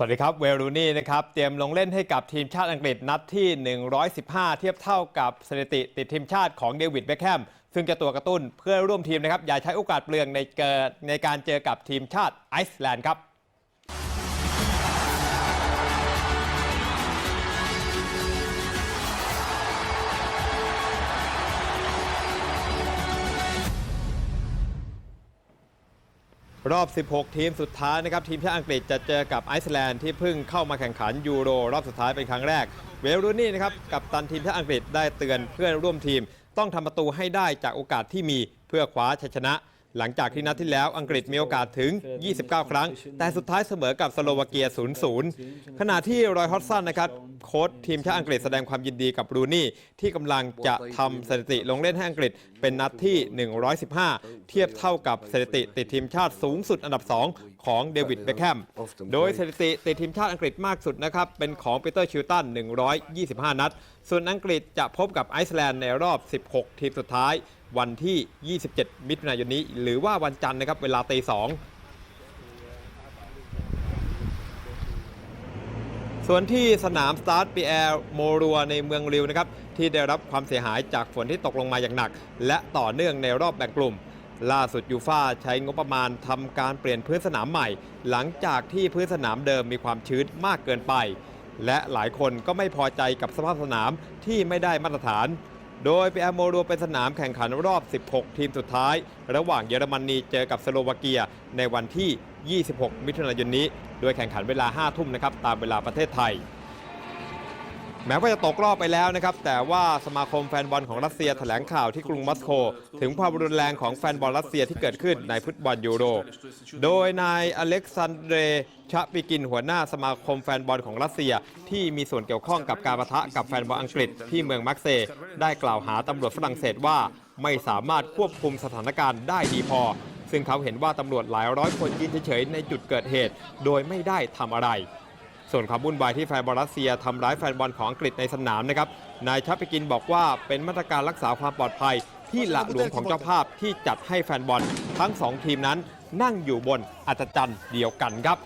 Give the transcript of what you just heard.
สวัสดีครับเวลรูนี่นะครับเตรียมลงเล่นให้กับทีมชาติอังกฤษนัดที่ 115 เทียบเท่ากับสถิติติดทีมชาติของเดวิดเบคแฮมซึ่งจะตัวกระตุ้นเพื่อร่วมทีมนะครับอย่าใช้โอกาสเปลืองในเกิดในการเจอกับทีมชาติไอซ์แลนด์ครับ รอบ 16 ทีมสุดท้ายนะครับ ทีมชาติอังกฤษจะเจอกับไอซ์แลนด์ที่เพิ่งเข้ามาแข่งขันยูโร รอบสุดท้ายเป็นครั้งแรก เวลรูนี่นะครับกับตันทีมชาติอังกฤษได้เตือนเพื่อนร่วมทีม ต้องทำประตูให้ได้จากโอกาสที่มีเพื่อคว้าชัยชนะ หลังจากที่นัดที่แล้วอังกฤษมีโอกาสถึง 29 ครั้ง แต่สุดท้ายเสมอกับสโลวาเกีย 0-0 ขณะที่รอยฮอตสันนะครับ โค้ดทีมชาติอังกฤษแสดงความยินดีกับบรูนี่ ที่กำลังจะทำสถิติลงเล่นให้อังกฤษเป็นนัดที่ 115 เทียบเท่ากับสถิติติดทีมชาติสูงสุดอันดับ 2 ของเดวิดเบคแฮมโดยสถิติติดทีมชาติอังกฤษมากสุดนะครับเป็นของปีเตอร์ชิลตัน 125 นัด ส่วนอังกฤษจะพบกับไอซ์แลนด์ในรอบ 16 ทีมสุดท้าย วันที่ 27 มิถุนายนนี้ หรือว่าวันจันทร์นะครับเวลาตี2 ส่วนที่สนามสตาร์ทปีแอร์โมรัวในเมืองริวนะครับที่ได้รับความเสียหายจากฝนที่ตกลงมาอย่างหนัก และต่อเนื่องในรอบแบ่งกลุ่ม ล่าสุดยูฟ่าใช้งบประมาณทำการเปลี่ยนพื้นสนามใหม่ หลังจากที่พื้นสนามเดิมมีความชื้นมากเกินไป และหลายคนก็ไม่พอใจกับสภาพสนามที่ไม่ได้มาตรฐาน โดยปีแอร์โมรัวเป็นสนามแข่งขันรอบ 16 ทีมสุดท้าย ระหว่างเยอรมนีเจอกับสโลวาเกีย ในวันที่ 26 มิถุนายนนี้ โดยแข่งขันเวลา 5 ทุ่มนะครับตามเวลาประเทศไทย แม้ว่าจะตกรอบไปแล้วนะครับ แต่ว่าสมาคมแฟนบอลของรัสเซียแถลงข่าวที่กรุงมอสโกถึงความรุนแรงของแฟนบอลรัสเซียที่เกิดขึ้นในฟุตบอลยูโร โดยนายอเล็กซานเดรชะปิกินหัวหน้าสมาคมแฟนบอลของรัสเซีย ที่มีส่วนเกี่ยวข้องกับการประทะกับแฟนบอลอังกฤษที่เมืองมักเซย์ได้กล่าวหาตำรวจฝรั่งเศสว่าไม่สามารถควบคุมสถานการณ์ได้ดีพอ ซึ่งเขาเห็นว่าตำรวจหลายร้อยคนยืนเฉยๆในจุดเกิดเหตุ โดยไม่ได้ทำอะไร ส่วนความวุ่นวายที่แฟนบอลรัสเซียทำร้ายแฟนบอลของอังกฤษในสนามนะครับ นายชัปปิกินบอกว่าเป็นมาตรการรักษาความปลอดภัยที่หละหลวมของเจ้าภาพที่จัดให้แฟนบอลทั้งสองทีมนั้นนั่งอยู่บนอัศจรรย์เดียวกันครับ